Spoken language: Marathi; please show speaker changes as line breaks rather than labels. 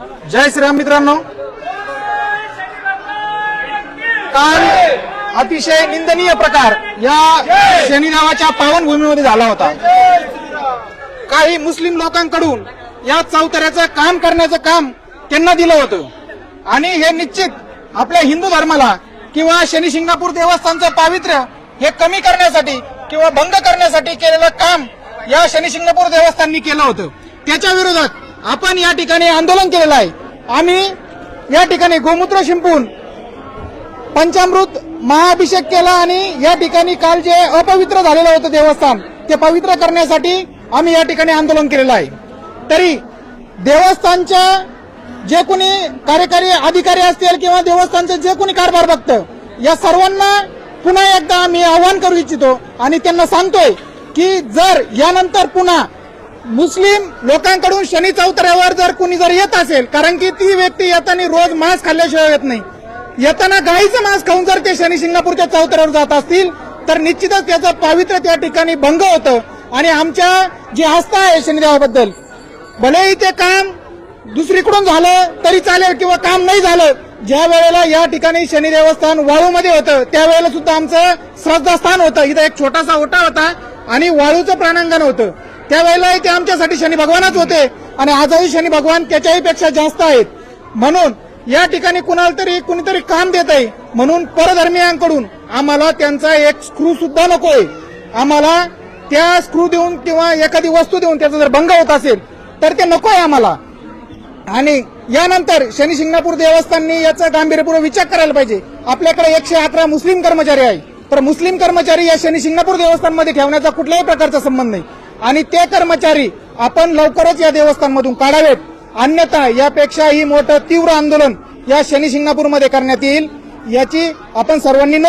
जय श्रीराम मित्रांनो. काल अतिशय निंदनीय प्रकार या शनिदेवाच्या पावनभूमीमध्ये झाला होता. काही मुस्लिम लोकांकडून या चौतऱ्याचं काम करण्याचं काम त्यांना दिलं होतं. आणि हे निश्चित आपल्या हिंदू धर्माला किंवा शनी शिंगणापूर देवस्थानचं पावित्र्य हे कमी करण्यासाठी किंवा भंग करण्यासाठी केलेलं काम या शनी शिंगणापूर देवस्थाननी केलं होतं. त्याच्या विरोधात आपण या ठिकाणी आंदोलन केलेलं आहे. आम्ही या ठिकाणी गोमूत्र शिंपून पंचामृत महाअभिषेक केला आणि या ठिकाणी काल जे अपवित्र झालेलं होतं देवस्थान ते पवित्र करण्यासाठी आम्ही या ठिकाणी आंदोलन केलेलं आहे. तरी देवस्थानच्या जे कोणी कार्यकारी अधिकारी असतील किंवा देवस्थानचे जे कोणी कारभार बघतं या सर्वांना पुन्हा एकदा आम्ही आवाहन करू इच्छितो आणि त्यांना सांगतोय की जर यानंतर पुन्हा मुस्लिम लोकांकडून शनी चौतऱ्यावर जर कुणी जर येत असेल कारण की ती व्यक्ती येताना रोज मांस खाल्ल्याशिवाय येत नाही. येताना गाईचं मांस खाऊन जर ते शनी शिंगणापूरच्या चौतऱ्यावर जात असतील तर निश्चितच त्याचं पावित्र्य त्या ठिकाणी भंग होतं. आणि आमच्या जी आस्था आहे शनिदेवाबद्दल भलेही ते काम दुसरीकडून झालं तरी चालेल किंवा काम नाही झालं ज्या वेळेला या ठिकाणी शनी देवस्थान वाळूमध्ये होतं त्यावेळेला सुद्धा आमचं श्रद्धास्थान होतं. इथं एक छोटासा ओटा होता आणि वाळूचं प्राणांगण होतं. त्यावेळेलाही ते आमच्यासाठी शनी भगवानच होते आणि आजही शनी भगवान त्याच्याही पेक्षा जास्त आहेत. म्हणून या ठिकाणी कुणाला तरी कुणीतरी काम देत आहे. म्हणून परधर्मीयांकडून आम्हाला त्यांचा एक स्क्रू सुद्धा नकोय. आम्हाला त्या स्क्रू देऊन किंवा एखादी वस्तू देऊन त्याचा जर भंग होत असेल तर ते नकोय आम्हाला. आणि यानंतर शनी शिंगणापूर देवस्थाननी याचा गांभीर्यपूर्वक विचार करायला पाहिजे. आपल्याकडे एकशे अकरा मुस्लिम कर्मचारी आहे. तर मुस्लिम कर्मचारी या शनी शिंगणापूर देवस्थानमध्ये ठेवण्याचा कुठल्याही प्रकारचा संबंध नाही. आणि ते कर्मचारी आपण लवकरच या देवस्थानमधून काढावेत. अन्यथा यापेक्षाही मोठं तीव्र आंदोलन या शनी शिंगणापूरमध्ये करण्यात येईल याची आपण सर्वांनी न